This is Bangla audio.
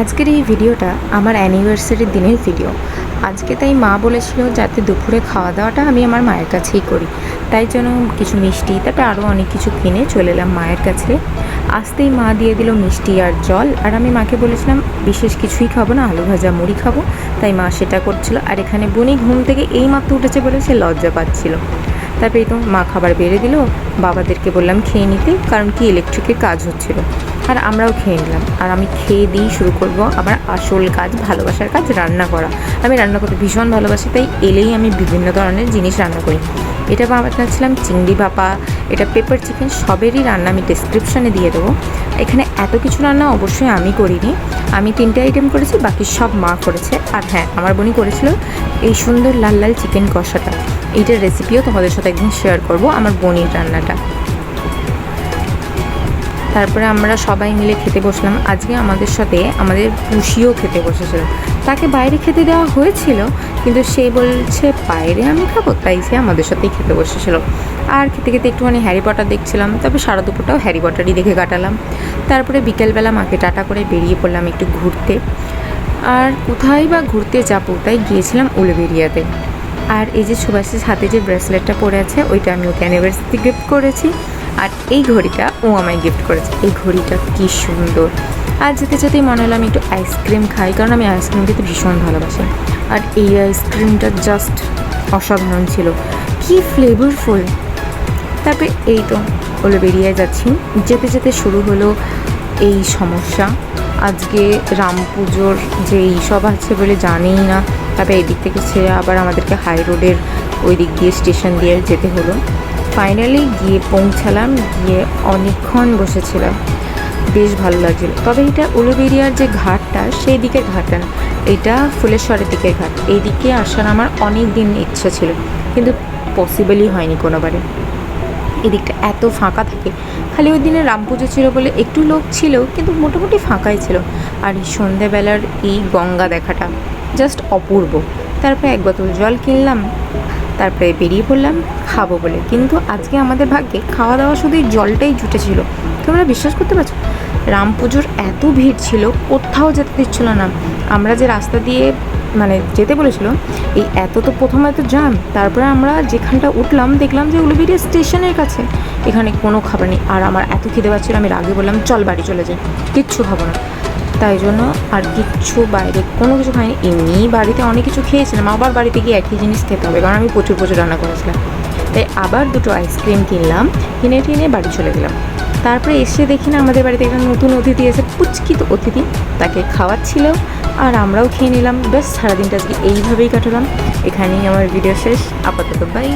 আজকের এই ভিডিওটা আমার অ্যানিভার্সারির দিনের ভিডিও আজকে তাই মা বলেছিল যাতে দুপুরে খাওয়া দাওয়াটা আমি আমার মায়ের কাছেই করি। তাই জন্য কিছু মিষ্টি, তারপরে আরও অনেক কিছু কিনে চলে এলাম মায়ের কাছে। আসতেই মা দিয়ে দিল মিষ্টি আর জল, আর আমি মাকে বলেছিলাম, বিশেষ কিছুই খাব না, আলু ভাজা, মুড়ি খাব। তাই মা সেটা করছিল, আর এখানে বুনি ঘুম থেকে এই মাত্র উঠেছে বলে সে লজ্জা পাচ্ছিল। তারপরে তো মা খাবার বেড়ে দিল, বাবাদেরকে বললাম খেয়ে নিতে, কারণ কি ইলেকট্রিকের কাজ হচ্ছিল। আর আমরাও খেয়ে নিলাম। আর আমি খেয়ে দিয়েই শুরু করব আমার আসল কাজ, ভালোবাসার কাজ, রান্না করা। আমি রান্না করতে ভীষণ ভালোবাসি, তাই এলেই আমি বিভিন্ন ধরনের জিনিস রান্না করি। এটা বানাচ্ছিলাম চিংড়ি ভাপা, এটা পেপার চিকেন সবেরই রান্না আমি ডিসক্রিপশনে দিয়ে দেবো। এখানে এত কিছু রান্না অবশ্যই আমি করিনি। আমি তিনটে আইটেম করেছি, বাকি সব মা করেছে। আর হ্যাঁ আমার বোনই করেছিল এই সুন্দর লাল লাল চিকেন কষাটা। এইটার রেসিপিও তোমাদের সাথে একদিন শেয়ার করব, আমার বোনির রান্নাটা। তারপরে আমরা সবাই মিলে খেতে বসলাম। আজকে আমাদের সাথে আমাদের পুষিও খেতে বসেছিল। তাকে বাইরে খেতে দেওয়া হয়েছিল, কিন্তু সে বলছে, বাইরে আমি খাব? তাই সে আমাদের সাথেই খেতে বসেছিল। আর খেতে খেতে একটুখানি হ্যারি পটার দেখছিলাম তারপরে সারা দুপুরটাও হ্যারি পটারই দেখে কাটালাম। তারপরে বিকেলবেলা মাকে টাটা করে বেরিয়ে পড়লাম একটু ঘুরতে। আর কোথায় বা ঘুরতে যাব তাই গিয়েছিলাম উলুবেরিয়াতে। আর এই যে সুভাষের হাতে যে ব্রেসলেটটা পরে আছে, ওইটা আমি ওকে অ্যানিভার্সারি গিফট করেছি। আর এই ঘড়িটা ও আমায় গিফট করেছে। এই ঘড়িটা কি সুন্দর। আর যেতে যেতেই মনে হলো আমি একটু আইসক্রিম খাই, কারণ আমি আইসক্রিম খেতে ভীষণ ভালোবাসি। আর এই আইসক্রিমটা জাস্ট অসাধারণ ছিল। কি ফ্লেভারফুল তারপরে এই তো হলো বেরিয়ে যাচ্ছি। যেতে যেতে শুরু হলো এই সমস্যা। আজকে রাম পুজোর যে এইসব আছে বলে জানেই না তারপরে এই দিক থেকে ছেড়ে আবার আমাদেরকে হাই রোডের ওই দিক দিয়ে স্টেশন দিয়ে যেতে হলো। ফাইনালি গিয়ে পৌঁছালাম, গিয়ে অনেকক্ষণ বসেছিলাম। বেশ ভালো লাগছিল। তবে এটা উলুবেরিয়ার যে ঘাটটা, সেই দিকের ঘাটটা না। এটা ফুলেশ্বরের দিকের ঘাট। এই দিকে আসার আমার অনেক দিন ইচ্ছা ছিল, কিন্তু পসিবলই হয়নি কোনোবারে। এদিকটা এত ফাঁকা থাকে। খালি ওই দিনে রাম পুজো ছিল বলে একটু লোক ছিল, কিন্তু মোটামুটি ফাঁকাই ছিল। আর এই সন্ধ্যাবেলার এই গঙ্গা দেখাটা জাস্ট অপূর্ব। তারপরে এক বোতল জল কিনলাম, তারপরে বেরিয়ে পড়লাম, খাব বলে। কিন্তু আজকে আমাদের ভাগ্যে খাওয়া দাওয়া শুধু জলটাই জুটেছিল। তোমরা বিশ্বাস করতে পারছ? রাম পুজোর এত ভিড় ছিল, কোথাও যেতে দিচ্ছিল না। আমরা যে রাস্তা দিয়ে মানে যেতে বলেছিল, এই এত তো প্রথমে তো জাম তারপরে আমরা যেখানটা উঠলাম, দেখলাম যে উলুবেড়িয়া স্টেশনের কাছে। এখানে কোনো খাবার নেই। আর আমার এত খিদে পাচ্ছিল, আমি রাগে বললাম, চল বাড়ি চলে যাই। কিচ্ছু খাব না। তাই জন্য আর কিচ্ছু বাইরে কোনো কিছু খাইনি। এমনি বাড়িতে অনেক কিছু খেয়েছিলাম, আবার বাড়িতে গিয়ে একই জিনিস খেতে হবে, কারণ আমি প্রচুর প্রচুর রান্না করেছিলাম। তাই আবার দুটো আইসক্রিম কিনলাম, কিনে, টিনে বাড়ি চলে গেলাম। তারপরে এসে দেখি না আমাদের বাড়িতে একটা নতুন অতিথি এসে পুচকিত অতিথি, তাকে খাওয়াচ্ছিল আর আমরাও খেয়ে নিলাম। বেশ সারাদিনটা আজকে এইভাবেই কাটালাম। এখানেই আমার ভিডিও শেষ। আপাতত বাই